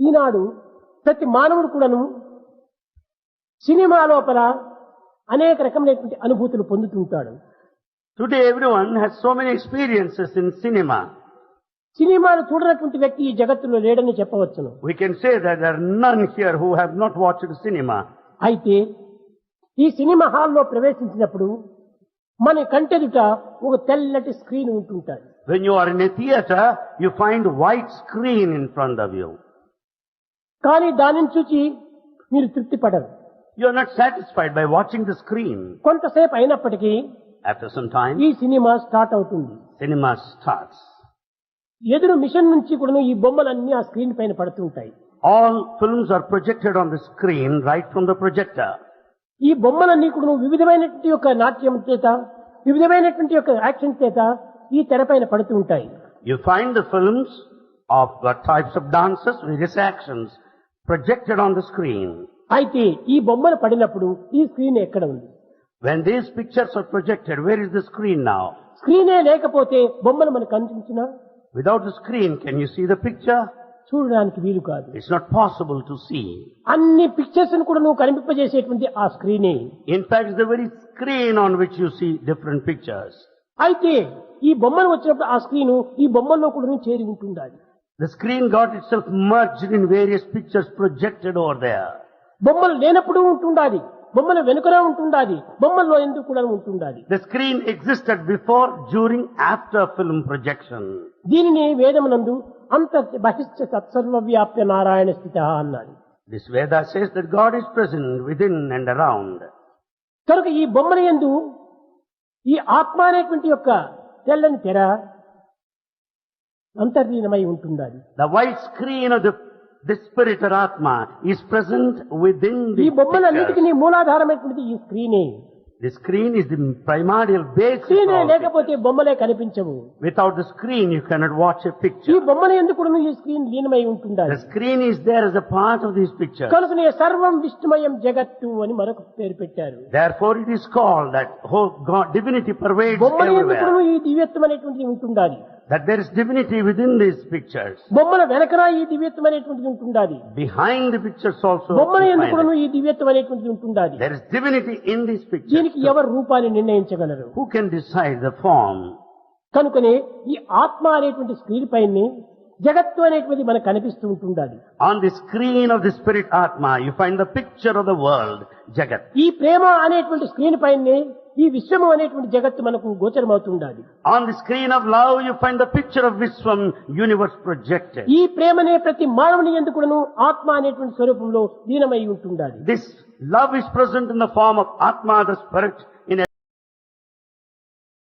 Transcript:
ఈనాడు ప్రతి మానవుడు కూడాను సినిమా లోపల అనేక రకమైనటువంటి అనుభూతులు పొందుతుంటాడు today everyone has so many experiences in cinema సినిమాలు చూడనటువంటి వ్యక్తి ఈ జగత్తులో లేడని చెప్పవచ్చు we can say that there none here who not watched cinema అయితే ఈ సినిమా హాల్లో ప్రవేశించినప్పుడు మన కంటెదుట ఒక తెల్లటి screen ఉంటుంటాడు when you are in a theatre you find white screen in front of you కానీ దానిని చూచి మీరు తృప్తి పడరు you are not satisfied by watching the screen కొంతసేపు అయినప్పటికీ ఆఫ్టర్ సమ్ టైమ్ ఈ సినిమా స్టార్ట్ అవుతుంది. సినిమా స్టార్ట్స్ ఎదురు మిషన్ నుంచి కూడా ఈ బొమ్మలన్నీ ఆ స్క్రీన్ పైన పడుతుంటాయి all films are projected on the screen right from the projector ఈ బొమ్మలన్నీ కూడా వివిధమైనటువంటి యొక్క నాట్యం చేత వివిధమైనటువంటి యొక్క యాక్షన్ చేత ఈ తెర పైన పడుతుంటాయి you find the films of types of dances with actions projected on the screen. అయితే ఈ బొమ్మలు పడినప్పుడు ఈ స్క్రీన్ ఎక్కడ ఉంది When these pictures are projected, where is the screen now? స్క్రీనే లేకపోతే బొమ్మలు మనకు కనిపించినా Without the screen, can you see the picture? చూడడానికి వీలు కాదు It's not possible to see. అన్ని పిక్చర్స్ కూడా నువ్వు కనిపింపజేసేటువంటి ఆ స్క్రీనే In fact, it's the very screen on which you see different pictures. అయితే ఈ బొమ్మలు వచ్చినప్పుడు ఆ స్క్రీను ఈ బొమ్మల్లో కూడా చేరి ఉంటుండాలి The screen got itself merged in various pictures projected over there. బొమ్మలు లేనప్పుడు ఉంటుండాలి బొమ్మల వెనుకనే ఉంటుండాలి బొమ్మల్లో ఎందుకు కూడా ఉంటుండాలి The screen existed before, during, after film projection. దీనిని వేదమునందు అంత బహిష్ట తత్సర్వ వ్యాప్య నారాయణ స్థిత అన్నాడు This Veda says that God is present within and around. కనుక ఈ బొమ్మల యందు ఈ ఆత్మ అనేటువంటి యొక్క తెల్లని తెర అంతర్లీనమై ఉంటుంది the white screen of the spirit ఆత్మ ఇస్ ప్రెసెంట్ విత్ ఇన్ ఈ బొమ్మల అన్నిటికీ మూలాధారమైనటువంటి ఈ స్క్రీనే the screen is the primordial base screen లేకపోతే బొమ్మలే కనిపించవు. Without the screen you cannot watch a picture ఈ బొమ్మల ఎందుకు ఈ స్క్రీన్ లీనమై ఉంటుంది the screen is there as a part of this picture కనుక సర్వం విష్ణుమయం జగత్తు అని మరొక పేరు పెట్టారు. Therefore it is called that హో గాడ్ డివినిటీ పర్వేడ్ బొమ్మల ఎందుకు ఈ దివ్యత్వం అనేటువంటిది ఉంటుండాలి That there is divinity within these pictures. బొమ్మల వెనకన ఈ దివ్యత్వం అనేటువంటిది ఉంటుండాలి Behind the pictures also. బొమ్మల you ఎందుకు find it. ఈ దివ్యత్వం అనేటువంటిది ఉంటుండాలి There is divinity in these pictures. దీనికి. ఎవరు రూపాన్ని నిర్ణయించగలరు Who can decide the form? కనుకనే ఈ ఆత్మ అనేటువంటి స్క్రీన్ పైన జగత్తు అనేటువంటిది మనకు కనిపిస్తూ ఉంటుండాలి On the screen of the spirit Atma, you find the picture of the world, Jagat. ఈ ప్రేమ అనేటువంటి స్క్రీన్ పైనే ఈ విశ్వము అనేటువంటి జగత్తు మనకు గోచరమవుతుండాలి. On the screen of love you find the picture of Vishwam universe project ఈ ప్రేమనే ప్రతి మానవుని ఎందుకును ఆత్మ అనేటువంటి స్వరూపంలో లీనమై ఉంటుండాలి. This love is present in the form of ఆత్మ ద స్పిరిట్ ఇన్